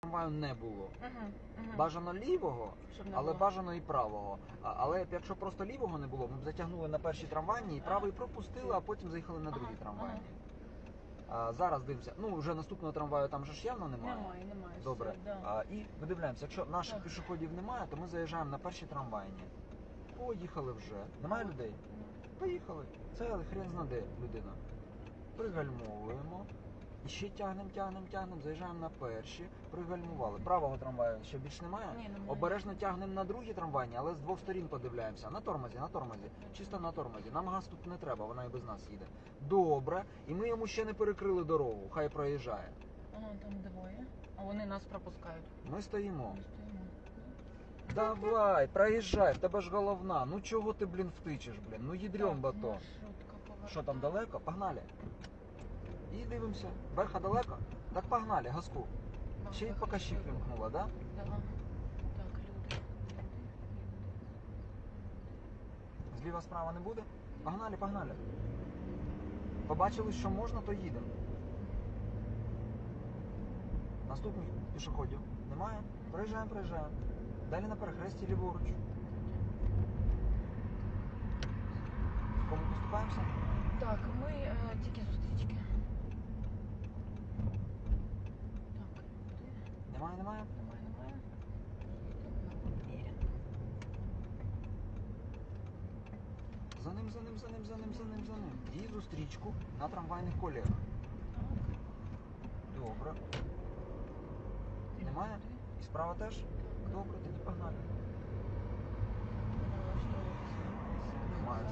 трамваю не було. Бажано лівого, не але було. бажано і правого. А, але б якщо просто лівого не було, ми б затягнули на першій трамвайні і правий пропустили, а потім заїхали на другій Ага, трамвайні. А, зараз дивимося. Ну, вже наступного трамваю там же ж явно немає. Немає, немає. Добре. Все, да. А, і видивляємося, якщо наших Так. пішоходів немає, то ми заїжджаємо на перші трамвайні. Поїхали вже. Немає людей? Поїхали. Це хрен знаде людина. Пригальмовуємо. І ще тягнемо, тягнемо, тягнемо, заїжджаємо на перші, пригальмували. Правого трамваю ще більш немає. Ні, немає. Обережно тягнемо на другі трамвайні, але з двох сторін подивляємося. На тормозі, на тормозі. Чисто на тормозі. Нам газ тут не треба, вона і без нас їде. Добре. І ми йому ще не перекрили дорогу, хай проїжджає. Ага, там двоє. А вони нас пропускають. Ми стоїмо. Ми стоїмо. Давай, проїжджай, в тебе ж головна. Ну чого ти, блін, втичеш, блін? Ну їдрьом Так, бато. маршрутка повертає. Що там далеко? Погнали. І дивимося. Верха далеко? Так погнали, газку. Ага, Ще й покащик виходить. вимкнула, да? Да. Так, люди. Люди. Зліва справа не буде? Погнали, погнали. Побачили, що можна, то їдемо. Наступних пішоходів немає? Проїжджаємо, проїжджаємо. Далі на перехресті ліворуч. Кому поступаємося? Так, ми е, тільки зустрічки. Так, куди? Немає, немає? Немає, немає. За ним, за ним, за ним, за ним, за ним, за ним. І зустрічку на трамвайних коліях. Добре. Немає? І справа теж? Добре, тоді погнали. Немає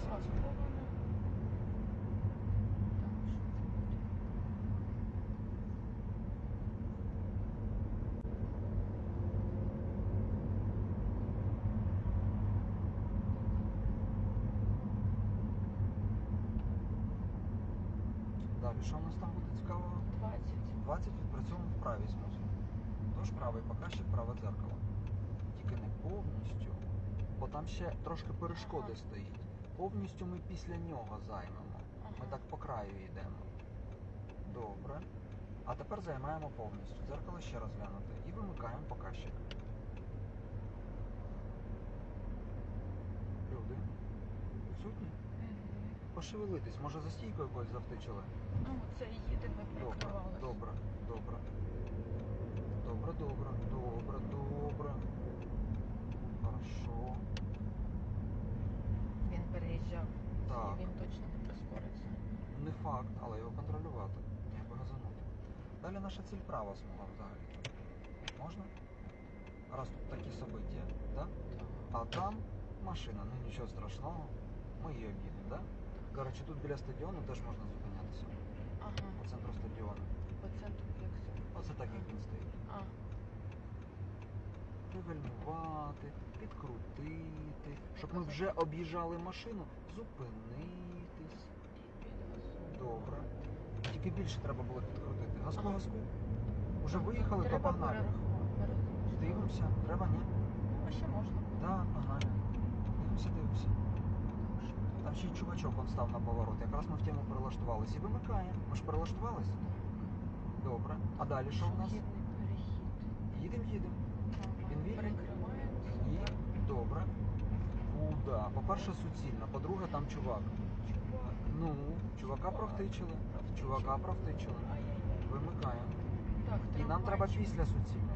Далі, що у нас там буде цікавого? 20. 20 відпрацьовуємо в правій смузі. Тож правий показчик, праве дзеркало. Тільки не повністю, бо там ще трошки перешкоди Ага. стоїть. Повністю ми після нього займемо. Ми так по краю йдемо. Добре. А тепер займаємо повністю. Дзеркало ще раз глянути. І вимикаємо Пошевелитись, може за стійкою якось завтичили? Ну, це їде, ми Добре, прикривалися. добре, добре. Добре, добре, добре, добре. Хорошо. Він переїжджав. Так. І він точно не прискориться. Не факт, але його контролювати. Треба газанути. Далі наша ціль права смуга взагалі. Можна? Раз тут такі так? Так. А там машина, ну нічого страшного. Ми її об'їдемо, так? Коротше, тут біля стадіону теж можна зупинятися. Ага. По центру стадіону. По центру як це? Оце так, як він стоїть. А, пригальмувати, підкрутити, щоб ми вже об'їжджали машину, зупинитись. Добре. Тільки більше треба було підкрутити. Газку, Ага. газку. Уже виїхали, то Треба погнали. перерахувати, перерахувати. Дивимося, треба, ні? А ще можна. Так, погнали. Дивимося, дивимося. Там ще й чувачок он став на поворот. Якраз ми в тему перелаштувалися. І вимикаємо. Ми ж перелаштувалися. Добре. А далі що в нас? Їдемо, їдемо. Він вільний? Перекривається. І добре. Куда? По-перше, суцільно, по-друге, там чувак. Ну, чувака провтичили. Чувака провтичили. Вимикаємо. І нам треба після суцільного.